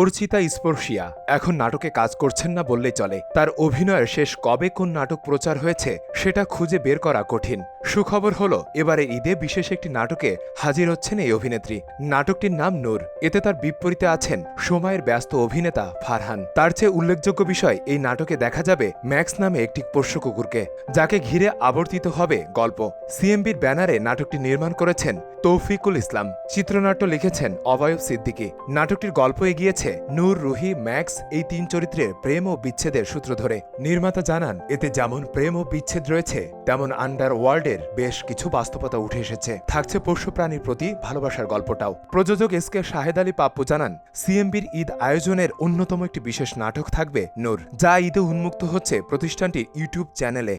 অর্চিতা স্পর্শিয়া, এখন নাটকে কাজ করছেন না বললেই চলে। তার অভিনয়ের শেষ কবে কোন নাটক প্রচার হয়েছে, সেটা খুঁজে বের করা কঠিন। সুখবর হলো, এবারে ঈদে বিশেষ একটি নাটকে হাজির হচ্ছেন এই অভিনেত্রী। নাটকটির নাম নূর। এতে তার বিপরীতে আছেন সময়ের ব্যস্ত অভিনেতা ফারহান। তার চেয়ে উল্লেখযোগ্য বিষয়, এই নাটকে দেখা যাবে ম্যাক্স নামে একটি পোষ্য কুকুরকে, যাকে ঘিরে আবর্তিত হবে গল্প। সিএমবির ব্যানারে নাটকটি নির্মাণ করেছেন তৌফিকুল ইসলাম। চিত্রনাট্য লিখেছেন অবয়ব সিদ্দিকী। নাটকটির গল্প এগিয়েছে নূর, রুহি, ম্যাক্স এই তিন চরিত্রের প্রেম ও বিচ্ছেদের সূত্র ধরে। নির্মাতা জানান, এতে যেমন প্রেম ও বিচ্ছেদ রয়েছে, তেমন আন্ডার ওয়ার্ল্ডের বেশ কিছু বাস্তবতা উঠে এসেছে। থাকছে পশু প্রাণীর প্রতি ভালোবাসার গল্পটাও। প্রযোজক এস কে শাহেদ আলী পাপ্পু জানান, সিএমবির ঈদ আয়োজনের অন্যতম একটি বিশেষ নাটক থাকবে নূর, যা ঈদে উন্মুক্ত হচ্ছে প্রতিষ্ঠানটির ইউটিউব চ্যানেলে।